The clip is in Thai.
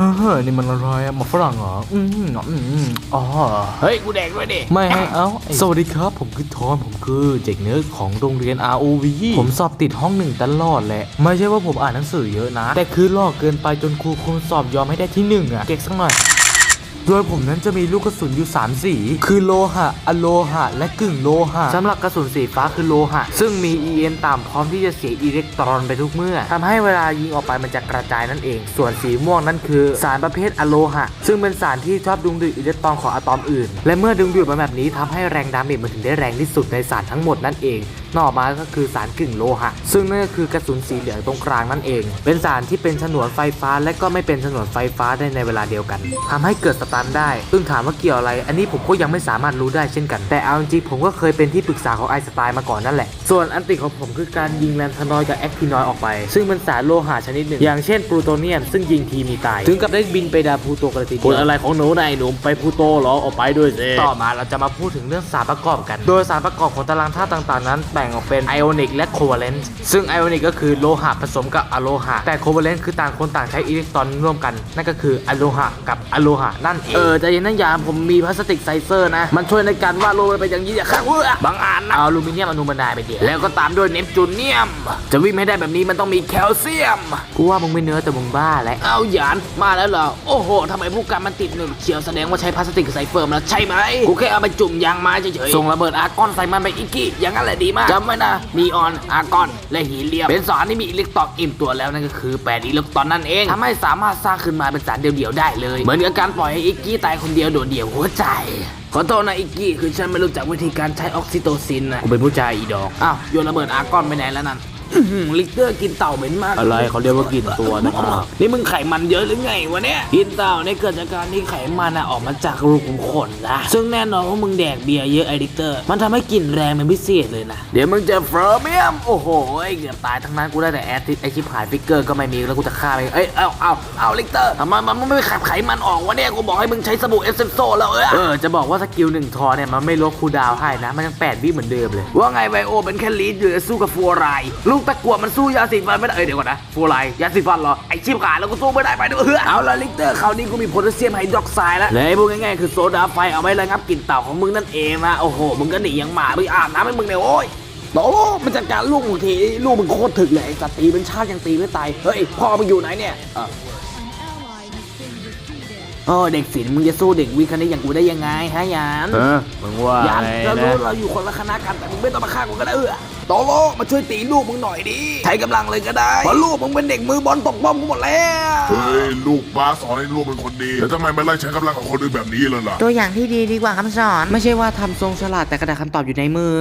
เออนี่มันอะไรอะหมาฝรั่งเหรอ อืมอืมอืมอ๋อ เฮ้ย กูแดกด้วยดิ ไม่ให้เอ้าไอ้สวัสดีครับ ผมคือทอนผมคือเด็กเนิร์ดของโรงเรียน ROV ผมสอบติดห้องหนึ่งตลอดแหละ ไม่ใช่ว่าผมอ่านหนังสือเยอะนะ แต่คือลอกเกินไปจนครูคุมสอบยอมให้ได้ที่หนึ่งอะเก๊กสักหน่อย โดยผมนั้นจะมีลูกกระสุนอยู่ 3 สี คือโลหะ อโลหะ และกึ่งโลหะสำหรับกระสุนสีฟ้าคือโลหะ ซึ่งมี EN ต่ำพร้อมที่จะเสียอิเล็กตรอนไปทุกเมื่อทำให้เวลายิงออกไปมันจะกระจายนั่นเอง ส่วนสีม่วงนั่นคือสารประเภทอโลหะ ซึ่งเป็นสารที่ชอบดึงดูดอิเล็กตรอนของอะตอมอื่น และเมื่อดึงดูดมาแบบนี้ทำให้แรงดาเมจมันถึงได้แรงที่สุดในสารทั้งหมดนั่นเองนอกมาก็คือสารกึ่งโลหะ ซึ่งนั่นก็คือกระสุนสีเหลืองตรงกลางนั่นเอง เป็นสารที่เป็นฉนวนไฟฟ้าและก็ไม่เป็นฉนวนไฟฟ้าได้ในเวลาเดียวกันทำให้เกิดสตันได้ซึ่งถามว่าเกี่ยวอะไร อันนี้ผมก็ยังไม่สามารถรู้ได้เช่นกัน แต่เอาจริงๆผมก็เคยเป็นที่ปรึกษาของไอน์สไตล์มาก่อนนั่นแหละ ส่วนอันติของผมคือการยิงแลนทานอยกับแอคทินอยออกไป ซึ่งเป็นสารโลหะชนิดหนึ่ง อย่างเช่นปลูโตเนียมซึ่งยิงทีมีตาย ถึงกับได้บินไปดาวพลูโตกันเลยทีเดียวพูดอะไรของหนูนายหนุ่มไปพูโตเหรอออกไปด้วยสิต่อมาเราจะมาพูดถึงเรื่องสารประกอบกัน โดยสารประกอบของตารางธาตุต่างๆนั้นแบ่งออกเป็นไอออนิกและโคเวเลนต์ซึ่งไอออนิกก็คือโลหะผสมกับอะโลหะ แต่โคเวเลนต์คือต่างคนต่างใช้อิเล็กตรอนร่วมกัน นั่นก็คืออะโลหะกับอะโลหะนั่นเอง เออใจเย็นนะยามผมมีพลาสติกไซเซอร์นะ มันช่วยในการวาดรูปให้เป็นอย่างนี้อย่าข้างเว้อบางอันนะเอาอลูมิเนียมอนุมันไดไปเดียวแล้วก็ตามด้วยเนปจูเนียม จะวิ่งให้ได้แบบนี้มันต้องมีแคลเซียมกูว่ามึงไม่เนื้อแต่มึงบ้าแหละเอาหยานมาแล้วเหรอโอ้โหทำไมผู้การมันติดหนึ่งเฉียวแสดงว่าใช้พลาสติกใส่เฟิร์มแล้วใช่ไหมกูแค่เอาไปจุ่มยางไม้เฉยๆส่งระเบิดอาร์กอนใส่มันไปอีกกี้อย่างนั้นแหละดีมากจำไว้นะนีออนอาร์กอนและฮีเลียม เป็นสารที่มีอิเล็กตรอนอิ่มตัวแล้วนั่นก็คือ8อิเล็กตรอนนั่นเองทำให้สามารถสร้างขึ้นมาเป็นสารเดี่ยวๆได้เลย เหมือนกับการปล่อยให้อีกกี้ตายคนเดียวโดดเดี่ยวหัวใจขอโทษนะอีกกี้คือฉันไม่รู้จักวิธีการใช้ออกซิโตซินนะกูเป็นผู้ชายอีดอกอ้าวโยนระเบิดอาร์กอนไปไหนแล้วนั่น อื้อหือลิกเตอร์กินเต่าเหม็นมาก อะไรเขาเรียกว่ากินตัวนะครับนี่มึงไขมันเยอะหรือไงวะเนี่ยกินเต่าเนี่ยเกิดจากการที่ไขมันอะออกมาจากรูขุมขนนะซึ่งแน่นอนว่ามึงแดกเบียร์เยอะไอลิกเตอร์ มันทำให้กลิ่นแรงเป็นพิเศษเลยนะ เดี๋ยวมึงเจะเฟอร์เมียม โอ้โหเกือบตายทั้งนั้นกูได้แต่แอดทิสไอชิปหายฟิกเกอร์ก็ไม่มีแล้วกูจะฆ่าไปเอ้ยเอาเอาเอาลิกเตอร์ทำไมมันไม่ขับไขมันออกวะเนี่ยกูบอกให้มึงใช้สบู่เอสเซนโซแล้วเออเออจะบอกว่าสกิลหนึ่งทอเนี่ยมันไม่ลดคูลดาวน์ให้นะมันยังแปดวิเหมือนเดิมเลยว่าไงไวโอเป็นแค่ลีดอยู่จะสู้กับฟัวไรายลูกตะกั่วมันสู้ยาสีฟันไม่ได้เอ้ยเดี๋ยวก่อนนะฟูไรยาสีฟันเหรอไอชิบขาดแล้วกูสู้ไม่ได้ไปด้วยเฮ้ยเอาละลิกเตอร์คราวนี้กูมีโพแทสเซียมไฮดรอกไซด์แล้วเลยพูดง่ายๆคือโซดาไฟเอาไว้ระงับกลิ่นเต่าของมึงนั่นเองนะโอ้โหมึงก็หนีอย่างหมามึงอาบน้ำให้มึงเนี่ยโอ้ยโตมันจัดการลูกมึงทีลูกมึงโคตรถึกเลยไอ้สัตว์ตีเป็นชาติยังตีไม่ตายเฮ้ยพ่อมึงอยู่ไหนเนี่ย เออ An ally has been defeated. เออเด็กศิลป์มึงจะสู้เด็กวิคณิตอย่างกูได้ยังไงฮะยานเออมึงว่ายันไงเรานะรู้เราอยู่คนละคณะกันแต่มึงไม่ต้องมาฆ่ากูก็ได้เออโตโลมาช่วยตีลูกมึงหน่อยดิใช้กำลังเลยก็ได้เพราะลูกมึงเป็นเด็กมือบอลตกป้อมกูหมดแล้วเฮ้ยลูกป้าสอนให้ลูกเป็นคนดีแล้วทำไมไม่ไล่ใช้กำลังกับคนอื่นแบบนี้เลยล่ะตัวอย่างที่ดีดีกว่าคำสอน ไม่ใช่ว่าทำทรงฉลาดแต่กระดาษคำตอบอยู่ในมือ